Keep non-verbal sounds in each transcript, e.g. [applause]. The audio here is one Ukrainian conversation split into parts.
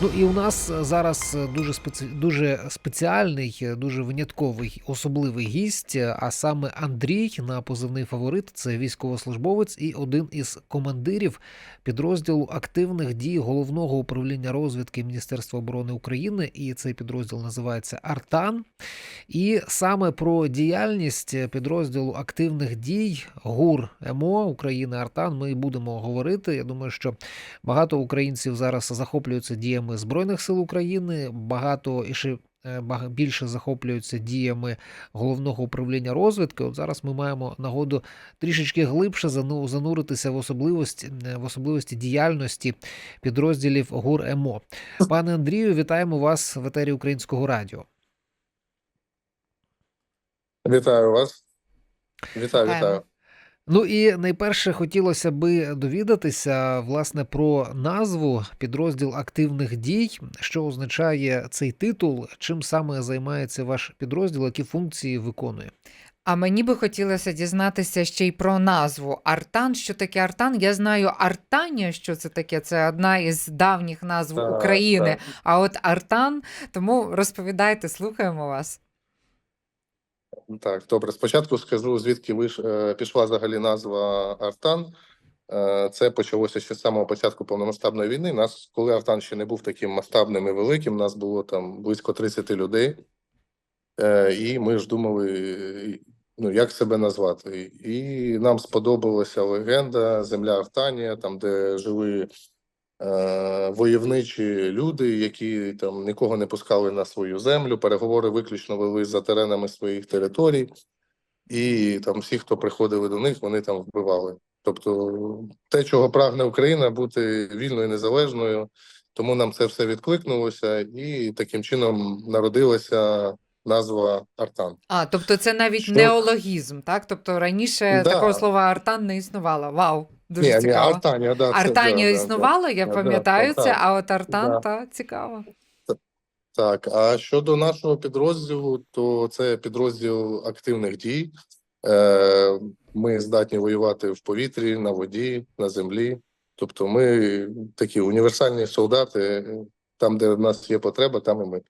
Ну і у нас зараз дуже спеці... дуже спеціальний, дуже винятковий особливий гість, а саме Андрій на позивний фаворит. Це військовослужбовець і один із командирів підрозділу активних дій головного управління розвідки Міністерства оборони України. І цей підрозділ називається Артан. І саме про діяльність підрозділу активних дій ГУР МО України Артан ми будемо говорити. Я думаю, що багато українців зараз захоплюються діями Збройних сил України, багато і ще е, більше захоплюються діями головного управління розвідки. От зараз ми маємо нагоду трішечки глибше зануритися в особливості в особливості діяльності підрозділів ГУР МО. Пане Андрію, вітаємо вас в етері Українського радіо. Вітаю вас. Вітаю, вітаю. Ну і найперше хотілося би довідатися власне про назву підрозділ активних дій, що означає цей титул, чим саме займається ваш підрозділ, які функції виконує. А мені би хотілося дізнатися ще й про назву Артан. Що таке Артан? Я знаю Артанія, що це таке. Це одна із давніх назв Так, України. так. А от Артан, тому розповідайте, слухаємо вас. Так, добре. Спочатку скажу, звідки виш... е, пішла взагалі назва Артан. Е, Це почалося ще з самого початку повномасштабної війни. Нас, коли Артан ще не був таким масштабним і великим, нас було там близько 30 людей. Е, І ми ж думали, ну, як себе назвати. І нам сподобалася легенда Земля Артанія, там, де жили войовничі люди, які там нікого не пускали на свою землю. Переговори виключно вели за теренами своїх територій, і там всі, хто приходили до них, вони там вбивали. Тобто, те, чого прагне Україна, бути вільною, незалежною. Тому нам це все відкликнулося, і таким чином народилася назва Артан. А, тобто це навіть Що? неологізм, так? Тобто раніше Да. такого слова Артан не існувало. Вау, дуже ні, ні. Артанія, да, це, Артанія да, да, да. я Да, пам'ятаю да, це, так. а от Артан, Да. та цікаво. Так, а щодо нашого підрозділу, то це підрозділ активних дій. Е, Ми здатні воювати в повітрі, на воді, на землі. Тобто, ми такі універсальні солдати. Там, де в нас є потреба, там і ми.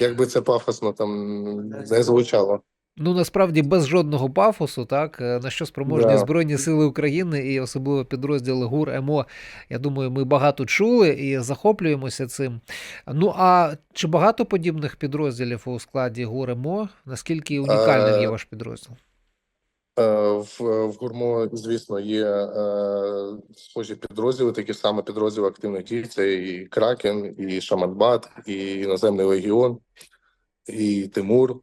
Якби це пафосно там не звучало. Ну насправді без жодного пафосу, так е, на що спроможні Да. Збройні Сили України і особливо підрозділи ГУР МО. Я думаю, ми багато чули і захоплюємося цим. Ну а чи багато подібних підрозділів у складі ГУР МО? Наскільки унікальним є Е, ваш підрозділ? Е, В, в гурмо, звісно, є е, схожі підрозділи, такі саме підрозділи активних дій. Це і Кракен, і Шаманбат, і іноземний легіон, і Тимур,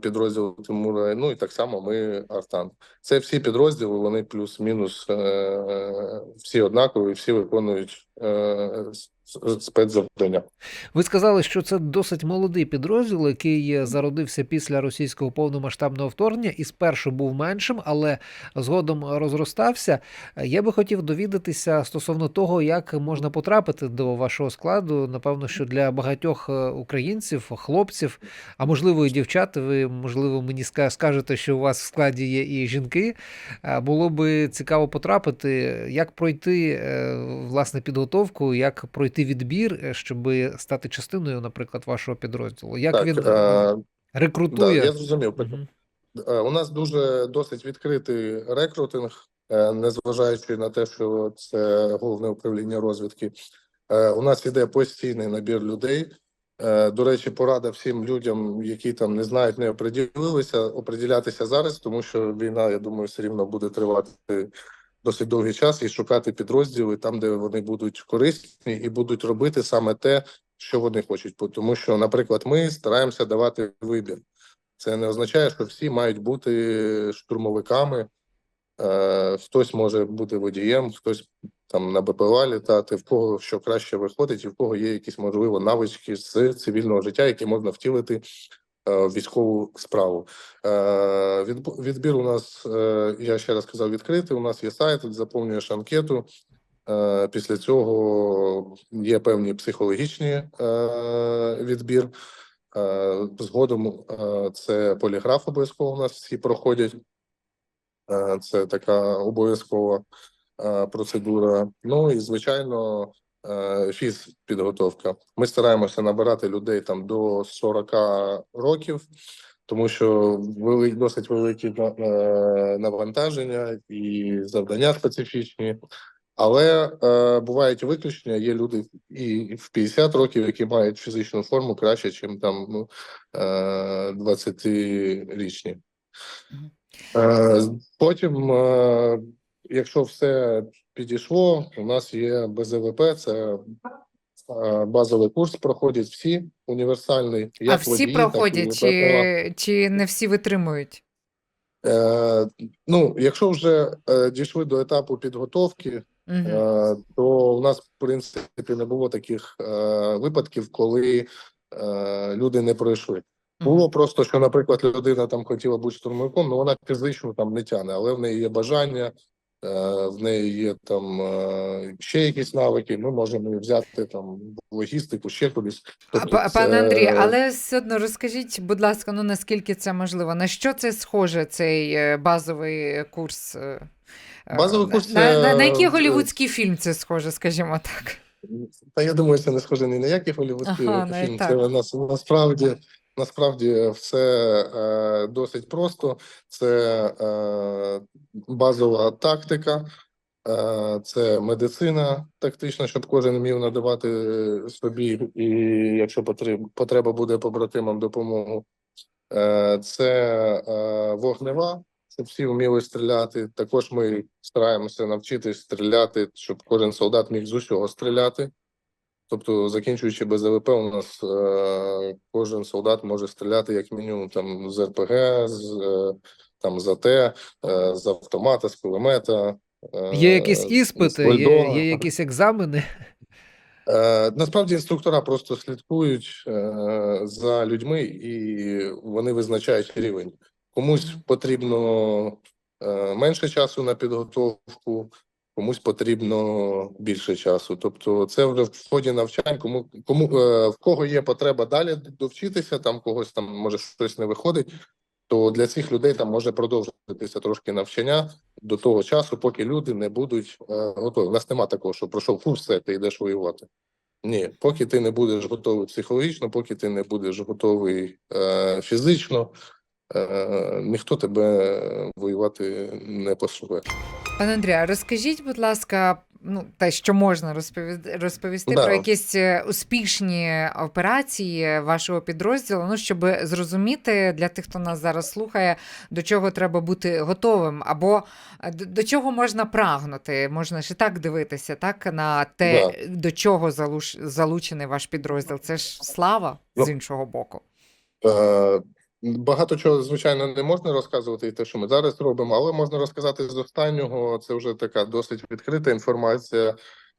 підрозділ Тимура. Ну і так само ми Артан. Це всі підрозділи, вони плюс-мінус е, всі однакові, всі виконують е, спецзавдання. Ви сказали, що це досить молодий підрозділ, який е, зародився після російського повномасштабного вторгнення і спершу був меншим, але згодом розростався. Е, Я би хотів довідатися стосовно того, як можна потрапити до вашого складу. Напевно, що для багатьох е, українців, хлопців, а можливо і дівчат, ви можливо мені скажете, що у вас в складі є і жінки. Е, Було би цікаво потрапити, як пройти е, власне підготовку, як пройти відбір, е, щоб стати частиною, наприклад, вашого підрозділу. Як Так, він е, е, да, рекрутує? я зрозумів. Е, У нас дуже досить відкритий рекрутинг, е, незважаючи на те, що це головне управління розвідки. Е, У нас іде постійний набір людей. Е, До речі, порада всім людям, які там не знають, не оприділилися, оприділятися зараз, тому що війна, я думаю, все рівно буде тривати досить довгий час і шукати підрозділи там, де вони будуть корисні і будуть робити саме те, що вони хочуть. Тому що, наприклад, ми стараємося давати вибір. Це не означає, що всі мають бути штурмовиками. Е, хтось може бути водієм, хтось там на БПЛА літати, в кого що краще виходить, і в кого є якісь можливо навички з цивільного життя, які можна втілити військову справу. Е, відбір у нас, е, я ще раз казав, відкритий. У нас є сайт, заповнюєш анкету. Е, Після цього є певні психологічні е, відбір. Е, Згодом е, це поліграф обов'язково у нас всі проходять. Е, Це така обов'язкова е, процедура. Ну і звичайно, е, фізпідготовка. Ми стараємося набирати людей там до 40 років, тому що досить великі е, навантаження і завдання специфічні. Але е, бувають виключення. Є люди і в 50 років, які мають фізичну форму краще, ніж там ну, е, 20-річні. Е, потім, е, якщо все підійшло, у нас є БЗВП, це базовий курс, проходять всі універсальний. А всі водії, так і проходять, чи, чи не всі витримують? Е, ну, якщо вже е, дійшли до етапу підготовки, Мгм. Е, то у нас, в принципі, не було таких е, випадків, коли е, люди не пройшли. Було просто, що, наприклад, людина там хотіла бути штурмовиком, але вона фізично там не тяне, але в неї є бажання, в неї є там е, ще якісь навики. Ми можемо її взяти там логістику, ще кудись. Тобто це- Пане Андрій, але все одно розкажіть, будь ласка, ну наскільки це можливо? На що це схоже, цей е, базовий курс? е, е, Базовий курс на, на, на який е, голівудський фільм це схоже, скажімо так? Та я думаю, це не схоже ні на який голівудський Ага, фільм. Це нас насправді насправді все е, досить просто. Це е, базова тактика, е, це медицина тактична, щоб кожен вмів надавати собі, і якщо потреба буде побратимам допомогу. Е, це е, вогнева, щоб всі вміли стріляти. Також ми стараємося навчитись стріляти, щоб кожен солдат міг з усього стріляти. Тобто, закінчуючи БЗВП, у нас е, кожен солдат може стріляти як мінімум там з РПГ, з е, там з АТ, е, з автомата, з кулемета. е, Є якісь з іспити, є, є якісь екзамени. Е, Насправді інструктора просто слідкують е, за людьми і вони визначають рівень. Комусь потрібно е, менше часу на підготовку, комусь потрібно більше часу. Тобто, це вже в ході навчань, кому кому е, в кого є потреба далі довчитися, там когось там може щось не виходить. То для цих людей там може продовжитися трошки навчання до того часу, поки люди не будуть е, готові. У нас нема такого, що пройшов курс, все, ти йдеш воювати. Ні, поки ти не будеш готовий психологічно, поки ти не будеш готовий е, фізично, ніхто тебе воювати не пошле. Пане Андрію, розкажіть, будь ласка, ну те, що можна розповісти, розповісти Да. про якісь е, успішні операції вашого підрозділу, ну щоб зрозуміти для тих, хто нас зараз слухає, до чого треба бути готовим, або е, до, чого можна прагнути. Можна ж і так дивитися, так на те, до чого залуч, залучений ваш підрозділ. Це ж слава Ну, з іншого боку. Е, Багато чого, звичайно, не можна розказувати, і те, що ми зараз робимо, але можна розказати з останнього. Це вже така досить відкрита інформація.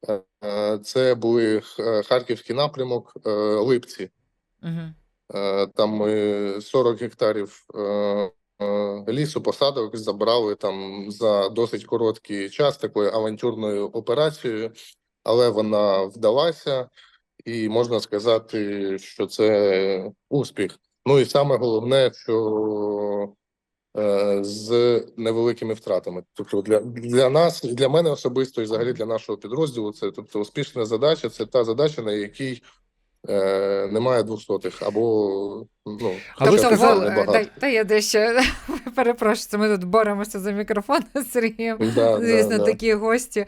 Е, е, Це були Харківський напрямок, е, Липці. Угу. Е, Там ми 40 гектарів е, е, лісу, посадок забрали там за досить короткий час такою авантюрною операцією, але вона вдалася, і можна сказати, що це успіх. Ну і саме головне, що е, з невеликими втратами. Тобто для, для нас, для мене особисто, і взагалі для нашого підрозділу, це тобто успішна задача, це та задача, на якій е, немає двохсотих або ну А ви сказали- та, та я дещо перепрошую, це ми тут боремося за мікрофон з Сергієм. Да, Звісно, да, да. такі гості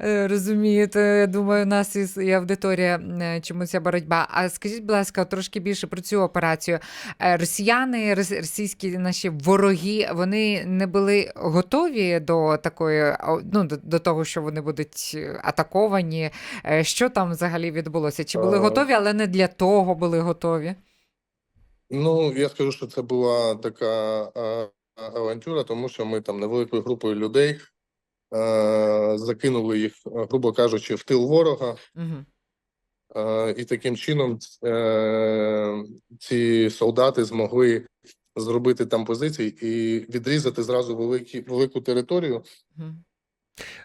е, розумієте. Я думаю, у нас і, аудиторія е, чомусь ця боротьба. А скажіть, будь ласка, трошки більше про цю операцію. Е, Росіяни, російські наші вороги, вони не були готові до такої, ну, до, того, що вони будуть атаковані. Що там взагалі відбулося? Чи були готові, але не для того були готові? Ну, я скажу, що це була така авантюра, тому що ми там невеликою групою людей е, закинули їх, грубо кажучи, в тил ворога. Угу. Е, І таким чином е, ці солдати змогли зробити там позиції і відрізати зразу великі, велику територію.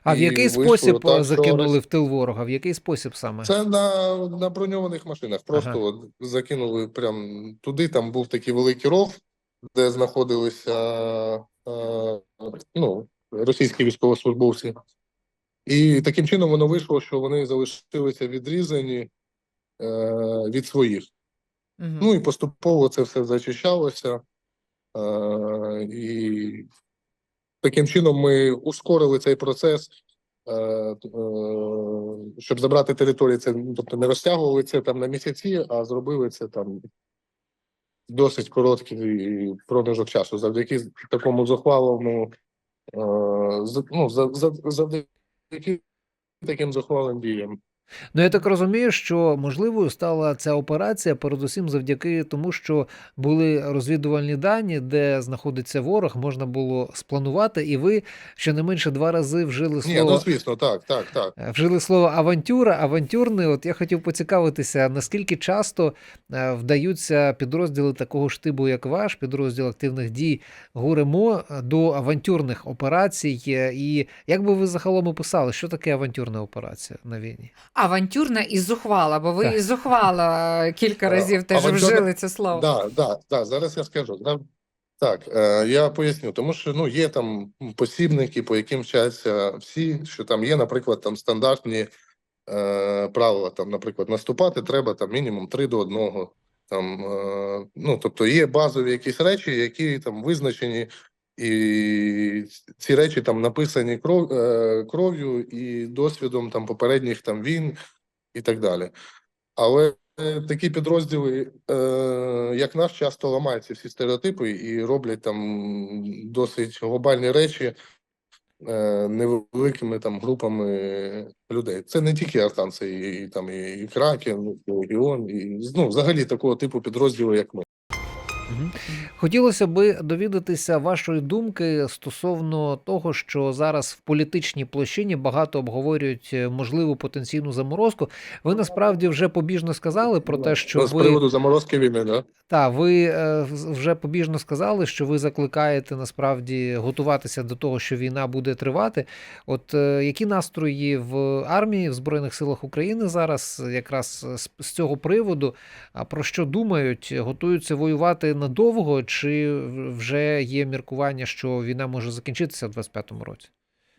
А в І який вийшло спосіб так, е, що закинули в тил ворога? В який спосіб саме? Це на, на броньованих машинах. Просто Ага. от закинули прям туди. Там був такий великий ров, де знаходилися е, ну, російські військовослужбовці. І таким чином воно вийшло, що вони залишилися відрізані е, від своїх. Мгм. Ну і поступово це все зачищалося. Е, і таким чином ми ускорили цей процес, щоб забрати території. Це тобто не розтягували це там на місяці, а зробили це там досить короткий проміжок часу. Завдяки такому зухвалому, е, ну, за- за- завдяки таким зухвалим діям. Ну, я так розумію, що можливою стала ця операція передусім завдяки тому, що були розвідувальні дані, де знаходиться ворог, можна було спланувати, і ви щонайменше два рази вжили Ні, ну звісно, так, так, так. Е, Вжили слово авантюра, авантюрний. От я хотів поцікавитися, наскільки часто е, вдаються підрозділи такого штибу, як ваш, підрозділ активних дій ГУРЕМО, до авантюрних операцій. Е, І як би ви загалом описали, що таке авантюрна операція на війні? Авантюрна і зухвала, бо ви Так. і зухвала кілька Е, разів теж авантюрна- вжили це слово. Да, да, да, зараз я скажу. Так, е, я поясню, тому що ну є там посібники, по яким вчаться всі, що там є, наприклад, там стандартні е, правила. Там, наприклад, наступати треба там мінімум 3 до 1. Там, е, ну, тобто є базові якісь речі, які там визначені, і ці речі там написані кров, е, кров'ю і досвідом там попередніх там війн і так далі. Але такі підрозділи, е, як наш, часто ламають ці всі стереотипи і роблять там досить глобальні речі е, невеликими там групами людей. Це не тільки Артан, це і, і там і, Кракен, і Легіон, і ну, взагалі такого типу підрозділу, як ми. Хотілося би довідатися вашої думки стосовно того, що зараз в політичній площині багато обговорюють е, можливу потенційну заморозку. Ви насправді вже побіжно сказали про те, що Ну, з ви приводу заморозки війни, да? та ви е, вже побіжно сказали, що ви закликаєте насправді готуватися до того, що війна буде тривати. От е, які настрої в армії в Збройних силах України зараз якраз з, з цього приводу? А про що думають? Готуються воювати надовго, чи вже є міркування, що війна може закінчитися в 25-му році?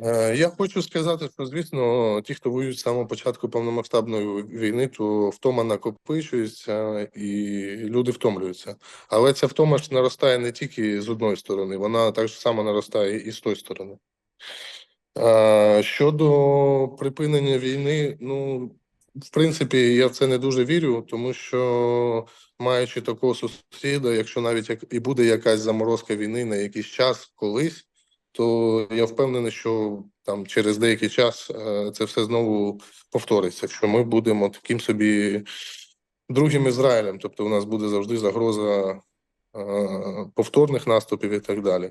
Е, Я хочу сказати, що звісно, ті, хто воюють з самого початку повномасштабної війни, то втома накопичується і люди втомлюються. Але ця втома ж наростає не тільки з одної сторони, вона так само наростає і з тої сторони. Е, Щодо припинення війни, ну в принципі, я в це не дуже вірю, тому що маючи такого сусіда, якщо навіть і буде якась заморозка війни на якийсь час колись то я впевнений, що там через деякий час е, це все знову повториться. Що ми будемо таким собі другим Ізраїлем, тобто у нас буде завжди загроза е, повторних наступів і так далі.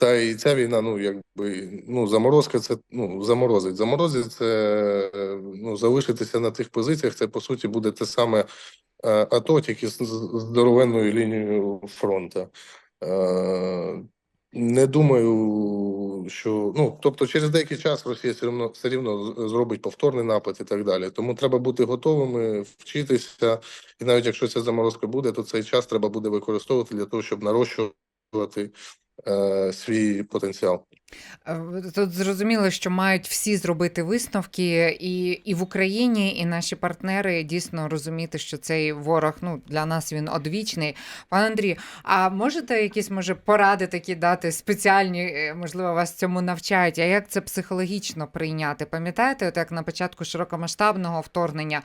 Та і ця війна, ну якби ну заморозка, це ну заморозить. Заморозить це ну залишитися на тих позиціях. Це по суті буде те саме е, АТО, тільки з з здоровенною лінією фронту. Е, не думаю, що ну тобто, через деякий час Росія все рівно все рівно зробить повторний напад і так далі. Тому треба бути готовими, вчитися, і навіть якщо ця заморозка буде, то цей час треба буде використовувати для того, щоб нарощувати е, свій потенціал. Е, Тут зрозуміло, що мають всі зробити висновки, і, і в Україні, і наші партнери дійсно розуміти, що цей ворог ну для нас він одвічний. Пане Андрій, а можете якісь може поради такі дати спеціальні? е, Можливо, вас цьому навчають. А як це психологічно прийняти? Пам'ятаєте, от як на початку широкомасштабного вторгнення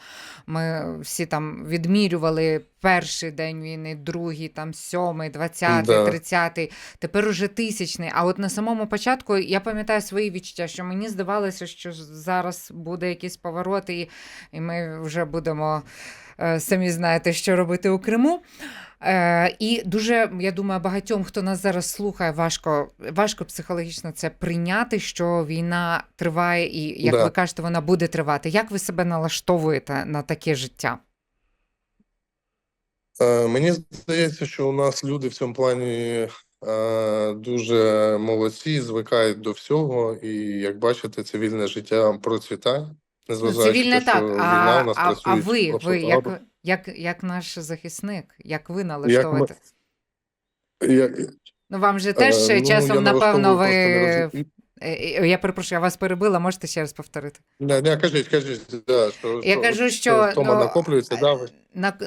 ми всі там відмірювали перший день війни, другий, там сьомий, двадцятий, тридцятий, тепер уже тисячний. А от на самому початку я пам'ятаю свої відчуття, що мені здавалося, що зараз буде якийсь поворот, і, і ми вже будемо е, самі знаєте, що робити у Криму. Е, і дуже, я думаю, багатьом, хто нас зараз слухає, важко, важко психологічно це прийняти, що війна триває, і як Да. ви кажете, вона буде тривати. Як ви себе налаштовуєте на таке життя? Е, Мені здається, що у нас люди в цьому плані дуже молодці, звикають до всього, і як бачите, цивільне життя процвітає. Незважаючи цивільне те, так. що А, війна у нас а, а ви, ви як, як, як наш захисник, як ви налаштовуєте? Як... Ну, вам же теж Е, ну, часом, напевно, ви Е, е, Я перепрошую, я вас перебила, можете ще раз повторити? Не, не кажіть, кажіть, да, що, Я кажу, що, втома ну, накоплюється, да, ви?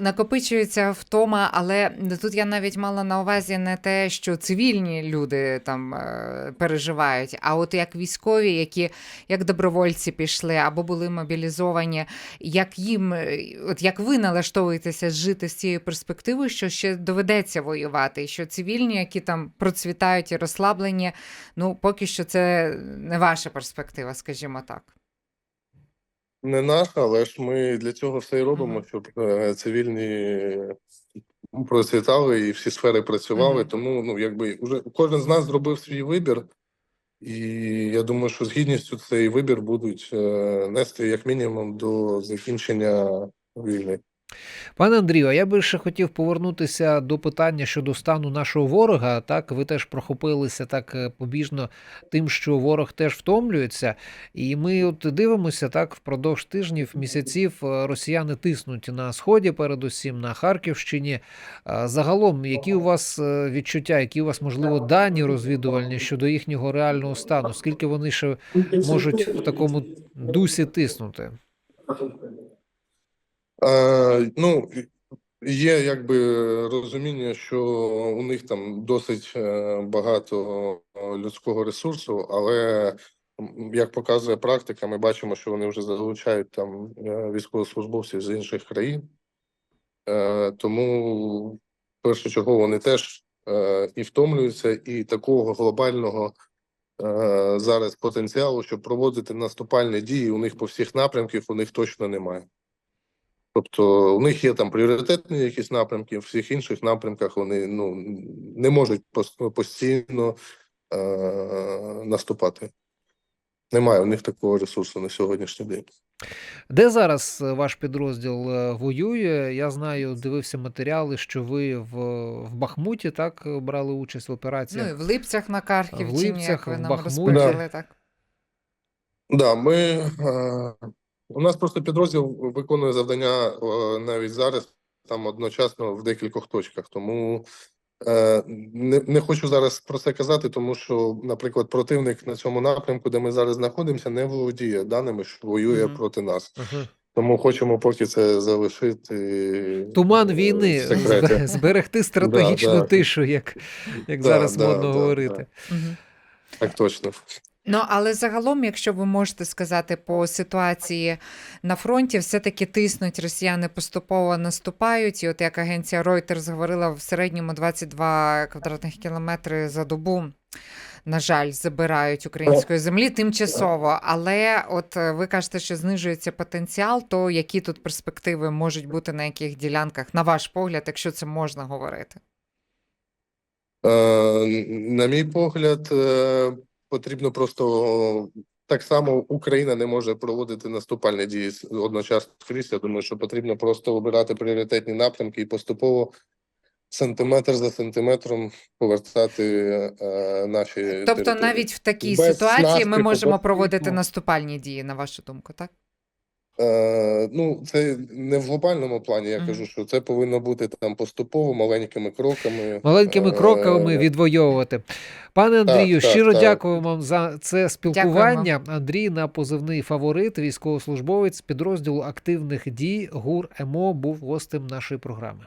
Накопичується втома, але тут я навіть мала на увазі не те, що цивільні люди там е, переживають, а от як військові, які як добровольці пішли або були мобілізовані, як їм, е, от як ви налаштовуєтеся жити з цією перспективою, що ще доведеться воювати, і що цивільні, які там процвітають і розслаблені, ну поки що це не ваша перспектива, скажімо так. Не наша, але ж ми для цього все і робимо, щоб е, цивільні процвітали і всі сфери працювали. Тому ну якби вже кожен з нас зробив свій вибір, і я думаю, що з гідністю цей вибір будуть е, нести як мінімум до закінчення війни. Пане Андрію, а я би ще хотів повернутися до питання щодо стану нашого ворога. Так, ви теж прохопилися так е, побіжно тим, що ворог теж втомлюється. І ми от дивимося так впродовж тижнів, місяців е, росіяни тиснуть на сході, передусім на Харківщині. Загалом, які у вас е, відчуття, які у вас можливо дані розвідувальні щодо їхнього реального стану? Скільки вони ще можуть в такому дусі тиснути? Е, ну, є якби розуміння, що у них там досить е, багато людського ресурсу, але як показує практика, ми бачимо, що вони вже залучають там е, військовослужбовців з інших країн. Е, Тому першочергово вони теж е, і втомлюються, і такого глобального е, зараз потенціалу, щоб проводити наступальні дії, у них по всіх напрямках у них точно немає. Тобто у них є там пріоритетні якісь напрямки, в всіх інших напрямках вони ну, не можуть постійно е- наступати. Немає у них такого ресурсу на сьогоднішній день. Де зараз е, ваш підрозділ е, воює? Я знаю, дивився матеріали, що ви в, в Бахмуті так брали участь в Ну і в Липцях на Харківщині, Липцях, як ви в нам Бахмуті. розповіли, так. Да, ми е, у нас просто підрозділ виконує завдання е, навіть зараз, там одночасно в декількох точках. Тому е, не, не хочу зараз про це казати, тому що, наприклад, противник на цьому напрямку, де ми зараз знаходимося, не володіє даними, що воює Мгм. проти нас. Ага. Тому хочемо поки це залишити. Туман війни в секреті. зберегти [laughs] стратегічну да. тишу, як, як Да, зараз да, модно да, говорити. Мгм. Так точно. Ну, але загалом, якщо ви можете сказати по ситуації на фронті, все-таки тиснуть росіяни поступово наступають. І от як агенція Reuters говорила, в середньому 22 квадратних кілометри за добу. На жаль, забирають української землі тимчасово. Але от е, ви кажете, що знижується потенціал, то які тут перспективи можуть бути на яких ділянках, на ваш погляд, якщо це можна говорити? Е, На мій погляд, е, потрібно просто так само Україна не може проводити наступальні дії одночасно скрізь. Я думаю, що потрібно просто обирати пріоритетні напрямки і поступово сантиметр за сантиметром повертати е, наші Тобто, території. навіть в такій Без ситуації ми можемо проводити наступальні дії, на вашу думку, так? Е, ну, це не в глобальному плані. Я Мгм. кажу, що це повинно бути там поступово, маленькими кроками. Маленькими Е, кроками відвоювати. Пане Андрію, так, щиро так. дякую вам за це спілкування. Андрій на позивний фаворит, військовослужбовець підрозділу активних дій ГУР МО був гостем нашої програми.